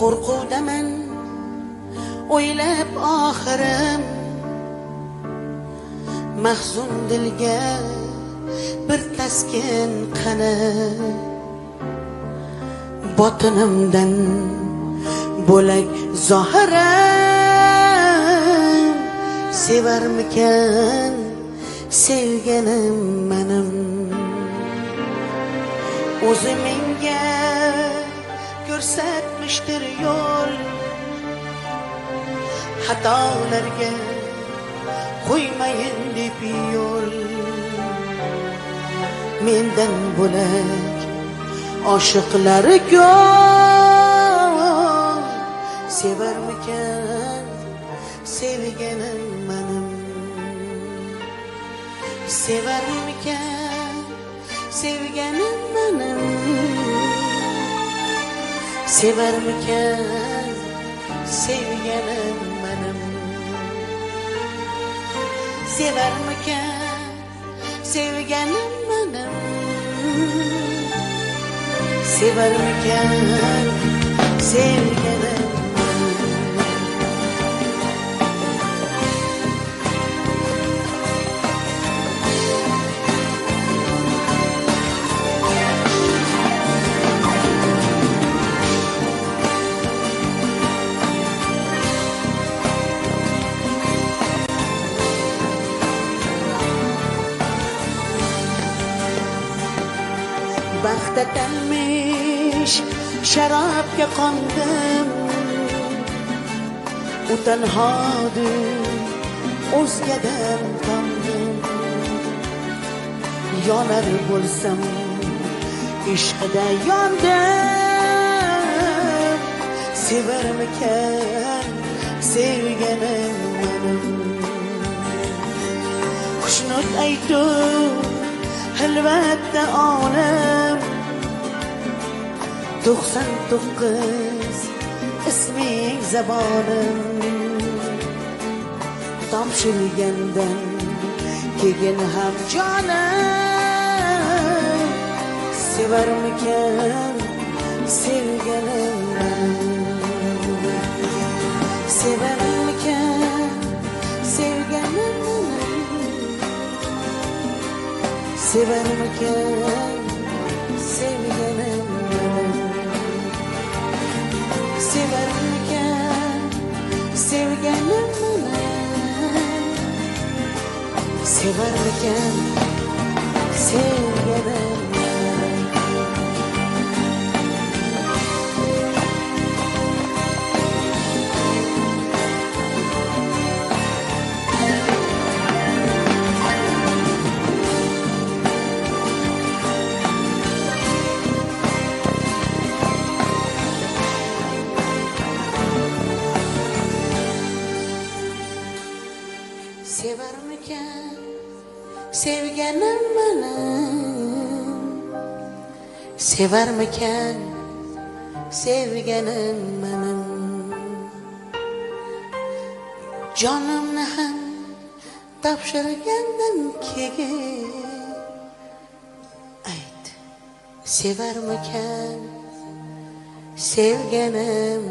qo'rquvdaman. O'ylab oxirim mahzun dilga bir taskin qani botinimdan bo'lak zohirim sevarmikan sevganim menim o'zi menga ko'rsatmishdir yo'l. Xatolarga qo'ymayin deb yo'l. Mendan bo'lak oshiqlari ko'p sevarmikan sevganim menim sevarmikan sevganim menim sever Severmiken sevgenim benim. Sever Severmiken sevgenim benim. Sever Severmiken sevgenim baxta tanmish sharobga qondim. U tanhodir o'zgadan tomdim yonar bo'lsam ishqida yondim. Sevarmikan sevganim menim xushnud aytib hilvatda olam to'qson to'qqiz isming zabonim topshirgandan keyin ham jonim sevarmikan sevganim sevarmikan sevganim sevarmikan sevganim sevarmikan sevganim ekan sevganim menim sevarmikan sevganim menim jonimni ham topshirgandan keyin ayt sevarmikan sevganim